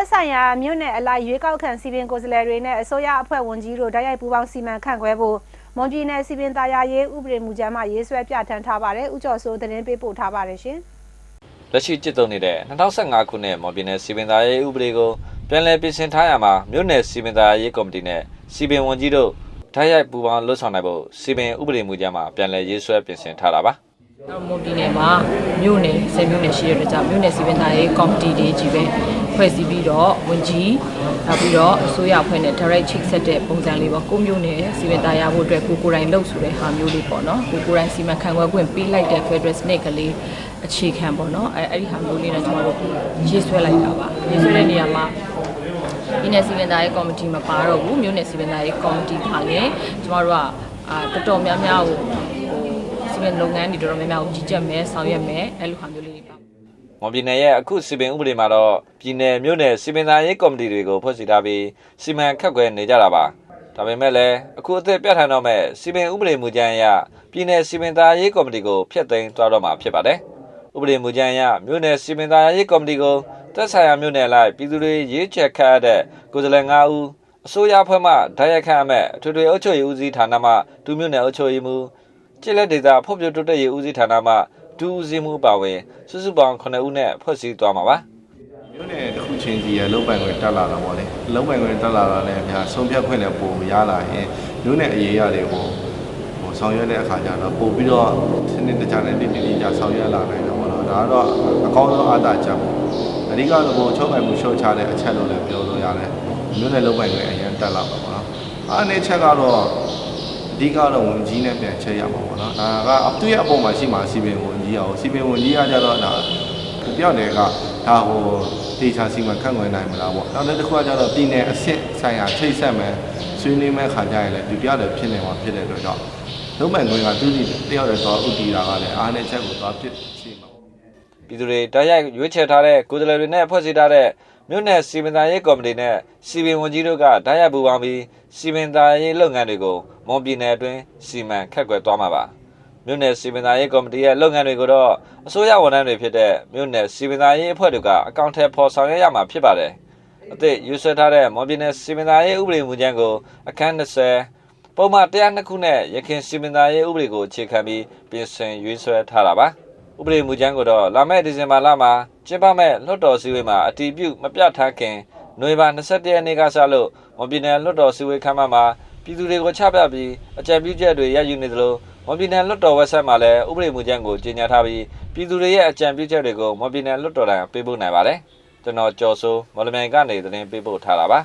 သက်ဆိုင်ရာမြို့နယ်အလိုက်ရွေးကောက်ခံစီပင်ကိုယ်စားလှယ်တွေနဲ့အစိုးရအဖွဲ့ဝန်ကြီးတို့တိုက်ရိုက်ပူးပေါင်းစီမံခန့်ခွဲဖို့မွန်ပြည်နယ်စီပင်သားယာရေးဥပဒေမူကြမ်းမှရေးဆွဲပြဋ္ဌာန်းထားပါတယ်။ဥကျော်စိုးသတင်းပေးပို့ထားပါတယ်ရှင်။လက်ရှိကျင့်သုံးနေတဲ့2015ခုနှစ်မော်ပြည်နယ်စီပင်သားရေးဥပဒေကိုပြန်လည်ပြင်ဆင်ထားရမှာမြို့နယ်စီပင်သားရေးကော်မတီနဲ့စီပင်ဝန်ကြီးတို့တိုက်ရိုက်ပူးပေါင်းလှုပ်ဆောင်နိုင်ဖို့စီပင်ဥပဒေမူကြမ်းမှာပြန်လည်ရေးဆွဲပြင်ဆင်ထားတာပါတော့မွန်ပြည်နယ်မှာမြို့နယ်ဆယ်မြို့နယ်ရှိတဲ့အတွက်ကြောင့်မြို့နယ်စီပင်သားရေးကော်မတီတွေကြီးပဲ ဖွဲ့စည်းပြီးတော့ဝန်ကြီးနောက်ပြီးတော့အစိုးရအဖွဲ့နဲ့ direct ချိတ်ဆက်တဲ့ပုံစံလေးပေါ့ကိုမျိုးနယ်စီပင်သားရဖို့အတွက်ကိုကိုယ်တိုင်လှုပ်ဆိုတဲ့ဟာမျိုးလေးပေါ့နော်ကိုကိုယ်တိုင်စီမံခန့်ခွဲခွင့်ပေးလိုက်တဲ့ Federal စနစ်ကလေးအခြေခံပေါ့နော်အဲအဲ့ဒီဟာမျိုးလေးနဲ့ကျွန်တော်တို့ရေးဆွဲလိုက်တာပါရေးဆွဲတဲ့နေရာမှာပြည်နယ်စီမံသားရေးကော်မတီမပါတော့ဘူးမြို့နယ်စီမံသားရေးကော်မတီပါလေကျမတို့ကအာတော်တော်များများကိုဟိုစီမံလုပ်ငန်းတွေတော်တော်များများကိုကြီးကြပ်မယ်ဆောင်ရွက်မယ်အဲ့လိုဟာမျိုးလေးတွေပါ မော်ပြည်နယ်ရဲ့အခုစီပင်ဥပဒေမှာတော့ပြည်နယ်မြို့နယ်စီပင်သားရေးကော်မတီတွေကိုဖွဲ့စည်းထားပြီးစီမံခန့်ခွဲနေကြတာပါဒါပေမဲ့လည်းအခုအသက်ပြဋ္ဌာန်းတော့မဲ့စီပင်ဥပဒေမူကြမ်းအရပြည်နယ်စီပင်သားရေးကော်မတီကိုဖျက်သိမ်းသွားတော့မှာဖြစ်ပါတယ်ဥပဒေမူကြမ်းအရမြို့နယ်စီပင်သားရေးကော်မတီကိုသက်ဆိုင်ရာမြို့နယ်လိုက်ပြည်သူတွေရွေးချယ်ခန့်အပ်တဲ့ကိုယ်စားလှယ်၅ဦးအစိုးရဖွဲ့မှဓာတ်ရိုက်ခန့်အပ်မဲ့အထွေထွေအုပ်ချုပ်ရေးဦးစီးဌာနမှဒုမြို့နယ်အုပ်ချုပ်ရေးမှူးကျစ်လက်ဒေတာဖော့ပြတိုးတက်ရေးဦးစီးဌာနမှ ဒူးဦးစီးမှုပါဝင်စုစုပေါင်း9ဦးနဲ့ဖွဲ့စည်းသွားမှာပါမြို့နယ်တစ်ခုချင်းစီရဲ့လုံပိုင်ခွင့်တက်လာတာပေါ့လေလုံပိုင်ခွင့်တက်လာတာလည်းဗျာဆုံးဖြတ်ခွင့်လည်းပိုရလာရင်မြို့နယ်အရေးအရာတွေကိုဟိုဆောင်ရွက်တဲ့အခါကျတော့ပို့ပြီးတော့စနစ်တကျနဲ့တည်တည်ကြဆောင်ရွက်လာနိုင်တယ်ပေါ့နော်ဒါကတော့အကောင်းဆုံးအားသာချက်ပေါ့အဓိကတော့ဘုံချုပ်ပိုင်မှုရှော့ချတဲ့အချက်လို့လည်းပြောလို့ရတယ်မြို့နယ်လုံပိုင်ခွင့်အရင်တက်လာပါပေါ့နော်အားနည်းချက်ကတော့အ ဓိကတော့ဝင်ကြီးနဲ့ပြန်ချက်ရမှာပေါ့နော်ဒါကသူ့ရဲ့အပေါ်မှာရှိမှာစီပင်ဝင်ကြီးအောင်စီပင်ဝင်ကြီးကကြတော့ဒါသူပြောက်တယ်ကဒါဟိုတေချာစီမံခန့်ခွဲနိုင်မလားပေါ့နောက်တစ်ခုကကြတော့ပြည်နယ်အဆင့်ဆိုင်ရာချိတ်ဆက်မယ်ဆွေးနွေးမဲ့ခါကြရင်လည်းသူပြောက်တယ်ဖြစ်နေမှာဖြစ်တဲ့အတွက်ကြောင့်လုံးပိုင်ခွင့်ကသူ့ဒီတယောက်တည်းသွားဥတီတာကလည်းအားနဲ့ချက်ကိုသွားဖြစ်စီမှာပေါ့ပြည်သူတွေတိုက်ရိုက်ရွေးချယ်ထားတဲ့ကိုယ်စားလှယ်တွေနဲ့ဖွဲ့စည်းထားတဲ့ မြို့နယ်စီမံသားရေးကော်မတီနဲ့စီပင်ဝန်ကြီးတို့ကတိုက်ရိုက်ပူးပေါင်းပြီးစီမံသားရေးလုပ်ငန်းတွေကိုမွန်ပြည်နယ်အတွင်းစီမံခန့်ခွဲသွားမှာပါမြို့နယ်စီမံသားရေးကော်မတီရဲ့လုပ်ငန်းတွေကိုတော့အစိုးရဝန်ထမ်းတွေဖြစ်တဲ့မြို့နယ်စီမံသားရေးအဖွဲ့တွေကအကောင့်ထဲပေါ်ဆောင်ရွက်ရမှာဖြစ်ပါတယ်အသစ်ယူဆထားတဲ့မော်ပြည်နယ်စီမံသားရေးဥပဒေမူကြမ်းကိုအခန်း20ပုံမှန်102ခုနဲ့ရခိုင်စီမံသားရေးဥပဒေကိုအခြေခံပြီးပြင်ဆင်ရွေးဆွဲထားတာပါဥပဒေမူကြမ်းကိုတော့လာမယ့်ဒီဇင်ဘာလမှာ ကျင်းပမယ့်လွှတ်တော်စည်းဝေးမှာအတည်ပြုမပြဋ္ဌာန်းခင်နိုဝင်ဘာ22ရက်နေ့ကစလို့မော်ပြည်နယ်လွှတ်တော်စည်းဝေးခန်းမမှာပြည်သူတွေကိုချပြပြီးအကြံပြုချက်တွေရယူနေသလိုမော်ပြည်နယ်လွှတ်တော်ဝက်ဆိုက်မှာလည်းဥပဒေမူကြမ်းကိုကြေညာထားပြီးပြည်သူတွေရဲ့အကြံပြုချက်တွေကိုမော်ပြည်နယ်လွှတ်တော်တိုင်းပေးပို့နိုင်ပါတယ်ကျွန်တော်ကျော်စိုးမော်လမြိုင်ကနေသတင်းပေးပို့ထားတာပါ